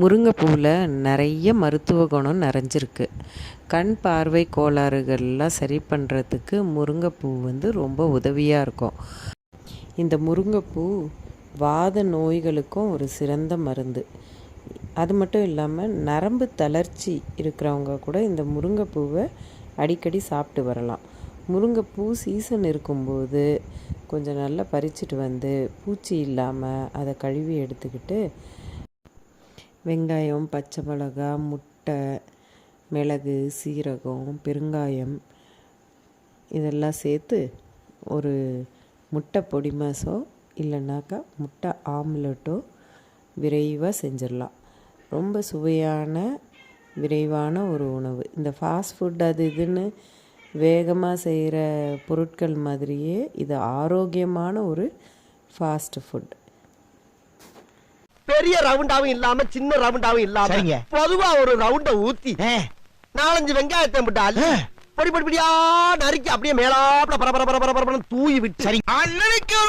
முருங்கைப்பூவில் நிறைய மருத்துவ குணம் நிறைஞ்சிருக்கு. கண் பார்வை கோளாறுகள்லாம் சரி பண்ணுறதுக்கு முருங்கைப்பூ வந்து ரொம்ப உதவியாக இருக்கும். இந்த முருங்கைப்பூ வாத நோய்களுக்கும் ஒரு சிறந்த மருந்து. அது மட்டும் இல்லாமல் நரம்பு தளர்ச்சி இருக்கிறவங்க கூட இந்த முருங்கைப்பூவை அடிக்கடி சாப்பிட்டு வரலாம். முருங்கைப்பூ சீசன் இருக்கும்போது கொஞ்சம் நல்லா பறிச்சுட்டு வந்து பூச்சி இல்லாமல் அதை கழுவி எடுத்துக்கிட்டு வெங்காயம் பச்சை மிளகா முட்டை மிளகு சீரகம் பெருங்காயம் இதெல்லாம் சேர்த்து ஒரு முட்டை பொடி மாசோ இல்லைனாக்கா முட்டை ஆம்லெட்டோ விரைவாக செஞ்சிடலாம். ரொம்ப சுவையான விரைவான ஒரு உணவு. இந்த ஃபாஸ்ட் ஃபுட் அது இதுன்னு வேகமாக செய்கிற பொருட்கள் மாதிரியே இது ஆரோக்கியமான ஒரு ஃபாஸ்ட் ஃபுட் பெரிய ரவுண்டாவும் இல்லாம சின்ன ரவுண்டாவும் இல்லாம. பொதுவா ஒரு ரவுண்ட ஊத்தி நாலஞ்சு வெங்காயத்தை போட்டு. பொடி பொடி பொடியா நறுக்கி அப்படியே மேலாப்ல பர பர பர பர பரன்னு தூவி விட்டு சரி அண்ணனுக்கு.